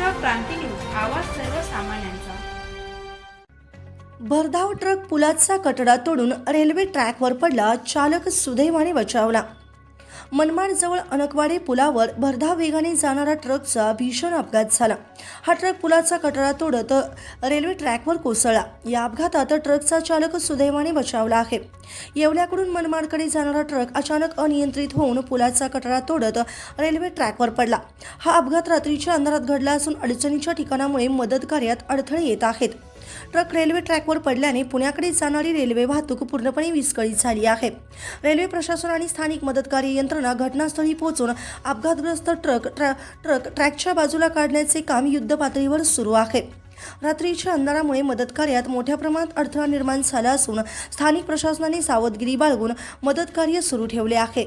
Maharashtra Kranti news आवाज सर्वसामान्यांचा. भरधाव ट्रक पुलाचा कटडा तोडून रेल्वे ट्रॅकवर पडला चालक सुदैवाने बचावला. मनमाडजवळ अनकवाडे पुलावर भरधाव वेगाने जाणारा ट्रकचा भीषण अपघात झाला. हा ट्रक पुलाचा कटरा तोडत रेल्वे ट्रॅकवर कोसळला. या अपघातात ट्रकचा चालक सुदैवाने बचावला आहे. येवल्याकडून मनमाडकडे जाणारा ट्रक अचानक अनियंत्रित होऊन पुलाचा कटरा तोडत रेल्वे ट्रॅकवर पडला. हा अपघात रात्रीच्या अंधारात घडला असून अडचणीच्या ठिकाणामुळे मदत कार्यात अडथळे येत आहेत. ट्रक रेल्वे ट्रॅकवर पडल्याने पुण्याकडे जाणारी रेल्वे वाहतूक पूर्णपणे विस्कळीत झाली आहे. रेल्वे प्रशासन आणि स्थानिक मदतकार्य यंत्रणा घटनास्थळी पोहोचून अपघातग्रस्त ट्रक ट्रॅ ट्रक ट्रॅकच्या बाजूला काढण्याचे काम युद्धपातळीवर सुरू आहे. रात्रीच्या अंधारामुळे मदत कार्यात मोठ्या प्रमाणात अडथळा निर्माण झाला असून स्थानिक प्रशासनाने सावधगिरी बाळगून मदतकार्य सुरू ठेवले आहे.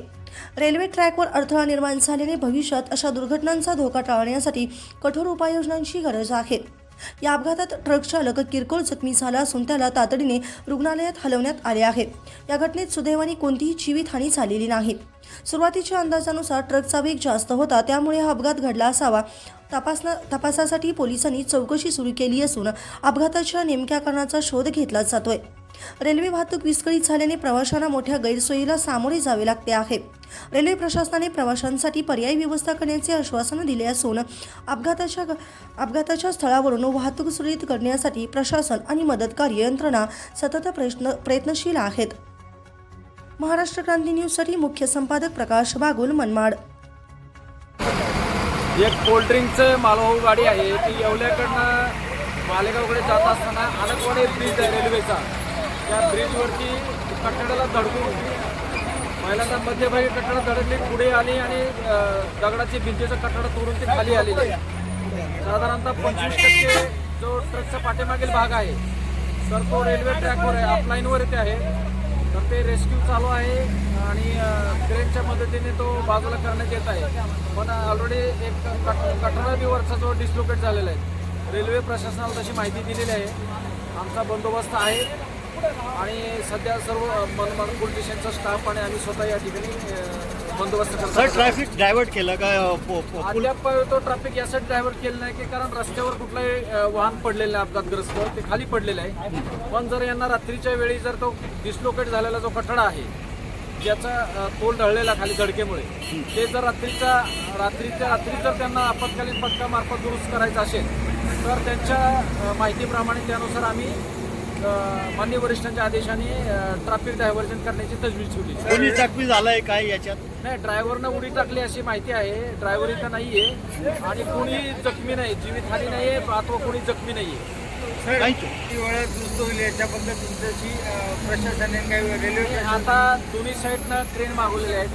रेल्वे ट्रॅकवर अडथळा निर्माण झाल्याने भविष्यात अशा दुर्घटनांचा धोका टाळण्यासाठी कठोर उपाययोजनांची गरज आहे. या अपघातात ट्रक चालक किरकोळ जखमी झाला असून त्याला तातडीने रुग्णालयात हलवण्यात आले आहे. या घटनेत सुदैवाने कोणतीही जीवितहानी झालेली नाही. सुरुवातीच्या अंदाजानुसार ट्रकचा वेग जास्त होता त्यामुळे हा अपघात घडला असावा. तपासना तपासासाठी पोलिसांनी चौकशी सुरू केली असून अपघाताच्या नेमक्या कारणाचा शोध घेतला जातोय. रेल्वे वाहतूक विस्कळीत झाल्याने प्रवाशांना मोठ्या गैरसोयीला सामोरे जावे लागते आहे. रेल्वे प्रशासनाने प्रवाशांसाठी पर्यायी व्यवस्था करण्याचे आश्वासन दिले असून अपघाताच्या अपघाताच्या स्थळावरून वाहतूक सुरळीत करण्यासाठी प्रशासन आणि मदतकार्य यंत्रणा सतत प्रयत्न प्रयत्नशील आहेत. महाराष्ट्र क्रांती न्यूजसाठी मुख्य संपादक प्रकाश बागुल मनमाड. एक कोल्ड्रिंकचं मालवाहू गाडी आहे. ती येवल्याकडनं मालेगावकडे जात असताना अलगवाडे ब्रिज आहे रेल्वेचा त्या ब्रिजवरती कట్టड्याला धडकून महिलांना मध्यभागी कठाडा धडकली पुढे आली आणि दगडाची भिंतीचं कठाडा तोडून ते खाली आलेली साधारणतः पंचवीस टक्के जो ट्रकचा पाठीमागील भाग आहे तर तो रेल्वे ट्रॅकवर आहे ऑफलाईनवर येथे आहे. तर ते रेस्क्यू चालू आहे आणि क्रेनच्या मदतीने तो बाजूला करण्यात येत आहे. पण ऑलरेडी एक कट बिवरचा जो डिस्लोकेट झालेला आहे रेल्वे प्रशासनाला तशी माहिती दिलेली आहे. आमचा बंदोबस्त आहे. आणि सध्या सर्व मनमाड पोलीस स्टेशनचा स्टाफ आणि आम्ही स्वतः या ठिकाणी बंदोबस्त सर करतो ट्रॅफिक डायव्हर्ट केलं का अ, पो- पो- पूल अद्याप तो ट्रॅफिक यासाठी ड्रायव्हर केलं नाही की कारण रस्त्यावर कुठलंही अ, वाहन पडलेलं नाही अपघातग्रस्त ते खाली पडलेलं आहे. पण जर यांना रात्रीच्या वेळी जर तो डिस्लोकेट झालेला जो कठडा आहे ज्याचा अ, तोल ढळलेला खाली धडकेमुळे ते जर रात्रीच्या रात्रीच्या रात्री जर त्यांना आपत्कालीन पथकामार्फत दुरुस्त करायचं असेल तर त्यांच्या अ, माहितीप्रमाणे त्यानुसार आम्ही मान्य वरिष्ठांच्या आदेशाने ट्रॅफिक डायव्हर्जन करण्याची तजवीज ठेवली. कोणी जखमी झालंय काय याच्यात? नाही ड्रायव्हरनं उडी टाकली अशी माहिती आहे. ड्रायव्हर इथं नाहीये. आणि कोणी जखमी नाही जीवितहानी नाहीये अथवा कोणी जखमी नाहीये. याच्याबद्दल तुमच्याशी प्रशासनाने काही रेल्वे आता दोन्ही साईडनं ट्रेन मागवलेल्या आहेत.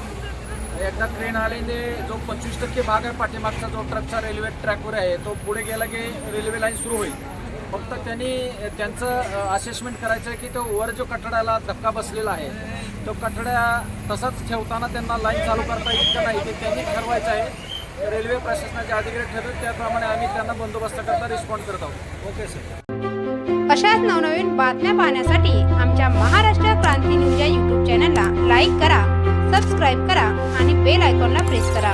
एकदा ट्रेन आल्याने जो पंचवीस टक्के भाग आहे पाठीमागचा जो ट्रकचा रेल्वे ट्रॅकवर आहे तो पुढे गेला की रेल्वे लाईन सुरू होईल. फक्त त्यांनी त्यांचं असेसमेंट करायचं आहे की तो वर जो कठड्याला धक्का बसलेला आहे तो कठड्या तसाच ठेवताना त्यांना लाईन चालू करता येईल का नाही ते त्यांनी ठरवायचं आहे. रेल्वे प्रशासनाचे अधिकारी ठरवतील त्याप्रमाणे आम्ही त्यांना बंदोबस्त करता रिस्पॉन्ड करत आहोत. ओके सर अशाच नवनवीन बातम्या पाहण्यासाठी आमच्या महाराष्ट्र क्रांती न्यूज या यूट्यूब चॅनलला लाईक करा सबस्क्राईब करा आणि बेल आयकॉनला प्रेस करा.